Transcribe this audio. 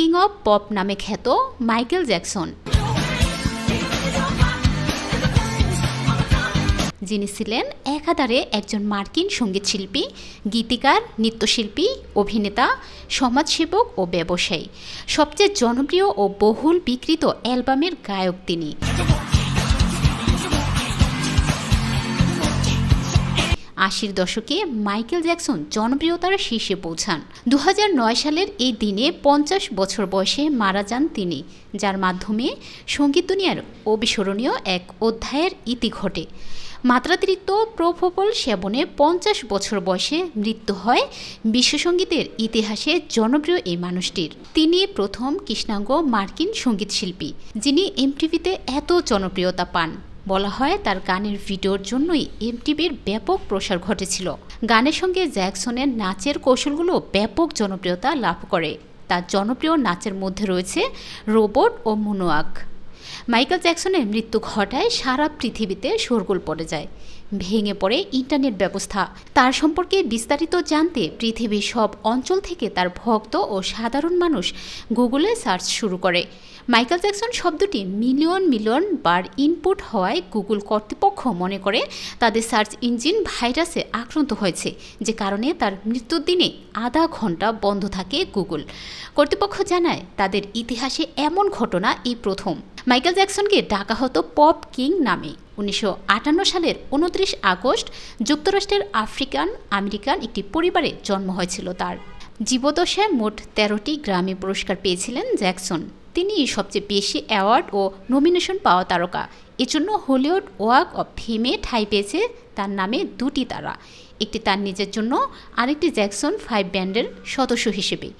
King of pop নামে খ্যাত Michael Jackson যিনি ছিলেন একাধারে একজন মার্কিন সংগীত শিল্পী গীতিকার, নৃত্যশিল্পী, অভিনেতা, সমাজসেবক ও ব্যবসায়ী। সবচেয়ে জনপ্রিয় ও বহুল বিকৃত অ্যালবামের গায়ক তিনি। আশির দশকে মাইকেল জ্যাকসন জনপ্রিয়তার শীর্ষে পৌঁছান। দু হাজার নয় সালের এই দিনে পঞ্চাশ বছর বয়সে মারা যান তিনি, যার মাধ্যমে সংগীত দুনিয়ার অবিস্মরণীয় এক অধ্যায়ের ইতি ঘটে। মাত্রাতিরিক্ত প্রফবল সেবনে পঞ্চাশ বছর বয়সে মৃত্যু হয় বিশ্বসঙ্গীতের ইতিহাসে জনপ্রিয় এই মানুষটির। তিনি প্রথম কৃষ্ণাঙ্গ মার্কিন সঙ্গীতশিল্পী, যিনি এমটিভিতে এত জনপ্রিয়তা পান। বলা হয়, তার গানের ভিডিওর জন্যই এমটিভির ব্যাপক প্রসার ঘটেছিল। গানের সঙ্গে জ্যাকসনের নাচের কৌশলগুলো ব্যাপক জনপ্রিয়তা লাভ করে। তার জনপ্রিয় নাচের মধ্যে রয়েছে রোবট ও মুনোয়াক। মাইকেল জ্যাকসনের মৃত্যু ঘটায় সারা পৃথিবীতে শোরগোল পড়ে যায়। ভেঙে পড়ে ইন্টারনেট ব্যবস্থা। তার সম্পর্কে বিস্তারিত জানতে পৃথিবীর সব অঞ্চল থেকে তার ভক্ত ও সাধারণ মানুষ গুগলে সার্চ শুরু করে। মাইকেল জ্যাকসন শব্দটি মিলিয়ন মিলিয়ন বার ইনপুট হওয়ায় গুগল কর্তৃপক্ষ মনে করে তাদের সার্চ ইঞ্জিন ভাইরাসে আক্রান্ত হয়েছে, যে কারণে তার মৃত্যুর দিনে আধা ঘণ্টা বন্ধ থাকে গুগল। কর্তৃপক্ষ জানায়, তাদের ইতিহাসে এমন ঘটনা এই প্রথম। মাইকেল জ্যাকসনকে ডাকা হতো পপ কিং নামে। উনিশশো আটান্ন সালের উনত্রিশ আগস্ট যুক্তরাষ্ট্রের আফ্রিকান আমেরিকান একটি পরিবারে জন্ম হয়েছিল তার। জীবদশায় মোট তেরোটি গ্রামী পুরস্কার পেয়েছিলেন জ্যাকসন। তিনি সবচেয়ে বেশি অ্যাওয়ার্ড ও নমিনেশন পাওয়া তারকা। এজন্য হলিউড ওয়াক অফ ফেমে ঠাঁই পেয়েছে তার নামে দুটি তারা। একটি তার নিজের জন্য, আরেকটি জ্যাকসন ফাইভ ব্যান্ডের সদস্য হিসেবে।